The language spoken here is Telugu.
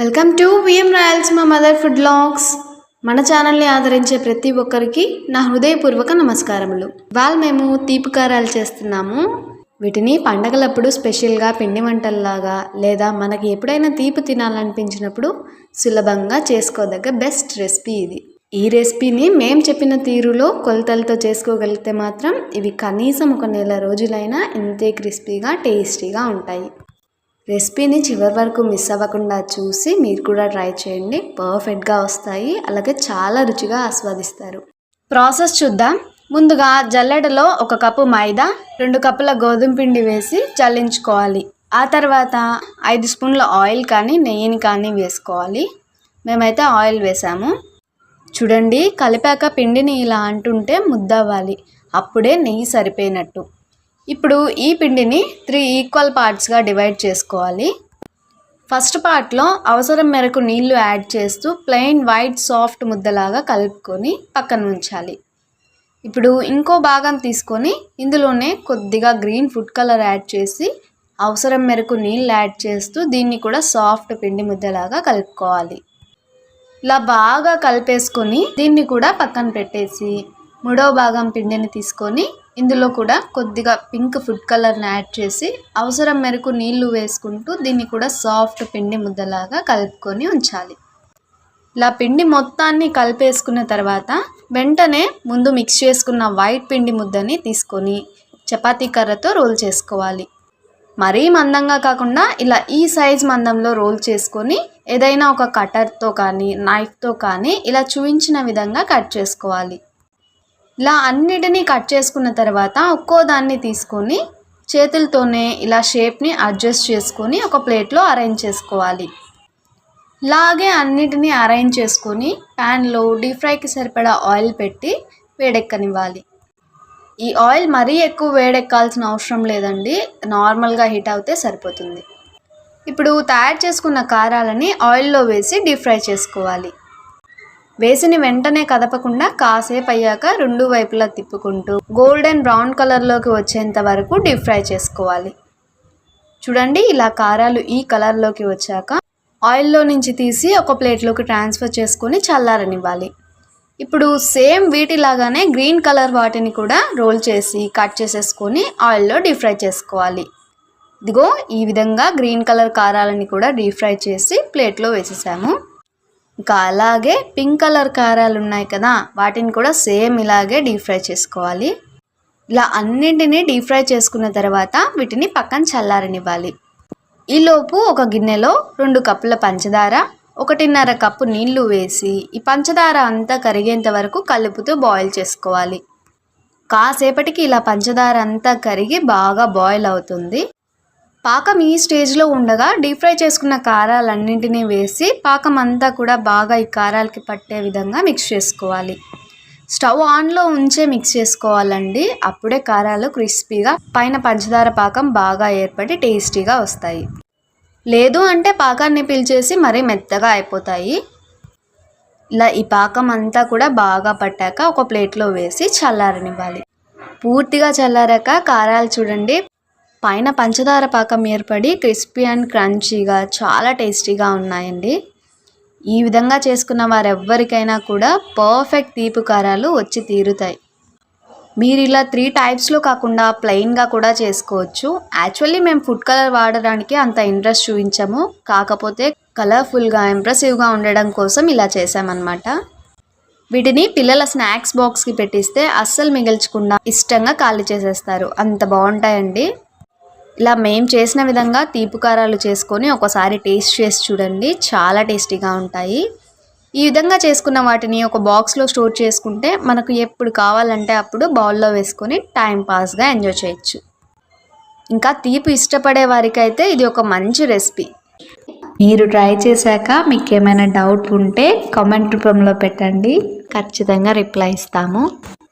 వెల్కమ్ టు విఎం రాయల్స్ మా మదర్ ఫుడ్ లాగ్స్. మన ఛానల్ని ఆదరించే ప్రతి ఒక్కరికి నా హృదయపూర్వక నమస్కారములు. వాళ్ళు మేము తీపి కారాలు చేస్తున్నాము. వీటిని పండగలప్పుడు స్పెషల్గా పిండి వంటల్లాగా లేదా మనకి ఎప్పుడైనా తీపి తినాలనిపించినప్పుడు సులభంగా చేసుకోదగ్గ బెస్ట్ రెసిపీ ఇది. ఈ రెసిపీని మేము చెప్పిన తీరులో కొలతలతో చేసుకోగలిగితే మాత్రం ఇవి కనీసం ఒక నెల రోజులైనా ఇంతే క్రిస్పీగా టేస్టీగా ఉంటాయి. రెసిపీని చివరి వరకు మిస్ అవ్వకుండా చూసి మీరు కూడా ట్రై చేయండి. పర్ఫెక్ట్గా వస్తాయి. అలాగే చాలా రుచిగా ఆస్వాదిస్తారు. ప్రాసెస్ చూద్దాం. ముందుగా జల్లెడలో ఒక కప్పు మైదా రెండు కప్పుల గోధుమ పిండి వేసి చల్లించుకోవాలి. ఆ తర్వాత ఐదు స్పూన్ల ఆయిల్ కానీ నెయ్యిని కానీ వేసుకోవాలి. మేమైతే ఆయిల్ వేసాము. చూడండి కలిపాక పిండిని ఇలా అంటుంటే ముద్దవ్వాలి. అప్పుడే నెయ్యి సరిపోయినట్టు. ఇప్పుడు ఈ పిండిని త్రీ ఈక్వల్ పార్ట్స్గా డివైడ్ చేసుకోవాలి. ఫస్ట్ పార్ట్లో అవసరం మేరకు నీళ్ళు యాడ్ చేస్తూ ప్లెయిన్ వైట్ సాఫ్ట్ ముద్దలాగా కలుపుకొని పక్కన ఉంచాలి. ఇప్పుడు ఇంకో భాగం తీసుకొని ఇందులోనే కొద్దిగా గ్రీన్ ఫుడ్ కలర్ యాడ్ చేసి అవసరం మేరకు నీళ్ళు యాడ్ చేస్తూ దీన్ని కూడా సాఫ్ట్ పిండి ముద్దలాగా కలుపుకోవాలి. ఇలా బాగా కలిపేసుకొని దీన్ని కూడా పక్కన పెట్టేసి మూడో భాగం పిండిని తీసుకొని ఇందులో కూడా కొద్దిగా పింక్ ఫుడ్ కలర్ని యాడ్ చేసి అవసరం మేరకు నీళ్ళు వేసుకుంటూ దీన్ని కూడా సాఫ్ట్ పిండి ముద్దలాగా కలుపుకొని ఉంచాలి. ఇలా పిండి మొత్తాన్ని కలిపేసుకున్న తర్వాత వెంటనే ముందు మిక్స్ చేసుకున్న వైట్ పిండి ముద్దని తీసుకొని చపాతీ కర్రతో రోల్ చేసుకోవాలి. మరీ మందంగా కాకుండా ఇలా ఈ సైజ్ మందంలో రోల్ చేసుకొని ఏదైనా ఒక కటర్తో కానీ నైఫ్తో కానీ ఇలా చూపించిన విధంగా కట్ చేసుకోవాలి. ఇలా అన్నిటినీ కట్ చేసుకున్న తర్వాత ఒక్కో దాన్ని తీసుకొని చేతులతోనే ఇలా షేప్ని అడ్జస్ట్ చేసుకొని ఒక ప్లేట్లో అరేంజ్ చేసుకోవాలి. ఇలాగే అన్నిటినీ అరేంజ్ చేసుకొని ప్యాన్లో డీప్ ఫ్రైకి సరిపడా ఆయిల్ పెట్టి వేడెక్కనివ్వాలి. ఈ ఆయిల్ మరీ ఎక్కువ వేడెక్కాల్సిన అవసరం లేదండి నార్మల్గా హీట్ అవుతే సరిపోతుంది. ఇప్పుడు తయారు చేసుకున్న కారాలని ఆయిల్లో వేసి డీప్ ఫ్రై చేసుకోవాలి. వేసిన వెంటనే కదపకుండా కాసేపు అయ్యాక రెండు వైపులా తిప్పుకుంటూ గోల్డెన్ బ్రౌన్ కలర్లోకి వచ్చేంత వరకు డీప్ ఫ్రై చేసుకోవాలి. చూడండి ఇలా కారాలు ఈ కలర్లోకి వచ్చాక ఆయిల్లో నుంచి తీసి ఒక ప్లేట్లోకి ట్రాన్స్ఫర్ చేసుకొని చల్లారనివ్వాలి. ఇప్పుడు సేమ్ వీటిలాగానే గ్రీన్ కలర్ వాటిని కూడా రోల్ చేసి కట్ చేసేసుకొని ఆయిల్లో డీప్ ఫ్రై చేసుకోవాలి. ఇదిగో ఈ విధంగా గ్రీన్ కలర్ కారాలని కూడా డీప్ ఫ్రై చేసి ప్లేట్లో వేసేసాము. ఇంకా అలాగే పింక్ కలర్ కారాలు ఉన్నాయి కదా వాటిని కూడా సేమ్ ఇలాగే డీప్ ఫ్రై చేసుకోవాలి. ఇలా అన్నింటినీ డీప్ ఫ్రై చేసుకున్న తర్వాత వీటిని పక్కన చల్లారనివ్వాలి. ఈలోపు ఒక గిన్నెలో రెండు కప్పుల పంచదార ఒకటిన్నర కప్పు నీళ్ళు వేసి ఈ పంచదార అంతా కరిగేంత వరకు కలుపుతూ బాయిల్ చేసుకోవాలి. కాసేపటికి ఇలా పంచదార అంతా కరిగి బాగా బాయిల్ అవుతుంది. పాకం ఈ స్టేజ్లో ఉండగా డీప్ ఫ్రై చేసుకున్న కారాలన్నింటినీ వేసి పాకం అంతా కూడా బాగా ఈ కారాలకి పట్టే విధంగా మిక్స్ చేసుకోవాలి. స్టవ్ ఆన్లో ఉంచే మిక్స్ చేసుకోవాలండి. అప్పుడే కారాలు క్రిస్పీగా పైన పంచదార పాకం బాగా ఏర్పడి టేస్టీగా వస్తాయి. లేదు అంటే పాకాన్ని పీల్చేసి మరీ మెత్తగా అయిపోతాయి. ఇలా ఈ పాకం అంతా కూడా బాగా పట్టాక ఒక ప్లేట్లో వేసి చల్లారనివ్వాలి. పూర్తిగా చల్లారాక కారాలు చూడండి. పైన పంచదార పాకం ఏర్పడి క్రిస్పీ అండ్ క్రంచీగా చాలా టేస్టీగా ఉన్నాయండి. ఈ విధంగా చేసుకున్న వారెవ్వరికైనా కూడా పర్ఫెక్ట్ తీపి కారాలు వచ్చి తీరుతాయి. మీరు ఇలా త్రీ టైప్స్లో కాకుండా ప్లెయిన్గా కూడా చేసుకోవచ్చు. యాక్చువల్లీ మేము ఫుడ్ కలర్ వాడడానికి అంత ఇంట్రెస్ట్ చూపించాము. కాకపోతే కలర్ఫుల్గా ఇంప్రెసివ్గా ఉండడం కోసం ఇలా చేసామన్నమాట వీటిని పిల్లల స్నాక్స్ బాక్స్కి పెట్టిస్తే అస్సలు మిగిల్చకుండా ఇష్టంగా ఖాళీ చేసేస్తారు. అంత బాగుంటాయండి. ఇలా మేము చేసిన విధంగా తీపి కారాలు చేసుకొని ఒకసారి టేస్ట్ చేసి చూడండి. చాలా టేస్టీగా ఉంటాయి. ఈ విధంగా చేసుకున్న వాటిని ఒక బాక్స్లో స్టోర్ చేసుకుంటే మనకు ఎప్పుడు కావాలంటే అప్పుడు బౌల్లో వేసుకొని టైం పాస్గా ఎంజాయ్ చేయొచ్చు. ఇంకా తీపి ఇష్టపడే వారికి అయితే ఇది ఒక మంచి రెసిపీ మీరు ట్రై చేశాక మీకు ఏమైనా డౌట్ ఉంటే కామెంట్ రూపంలో పెట్టండి. ఖచ్చితంగా రిప్లై ఇస్తాము.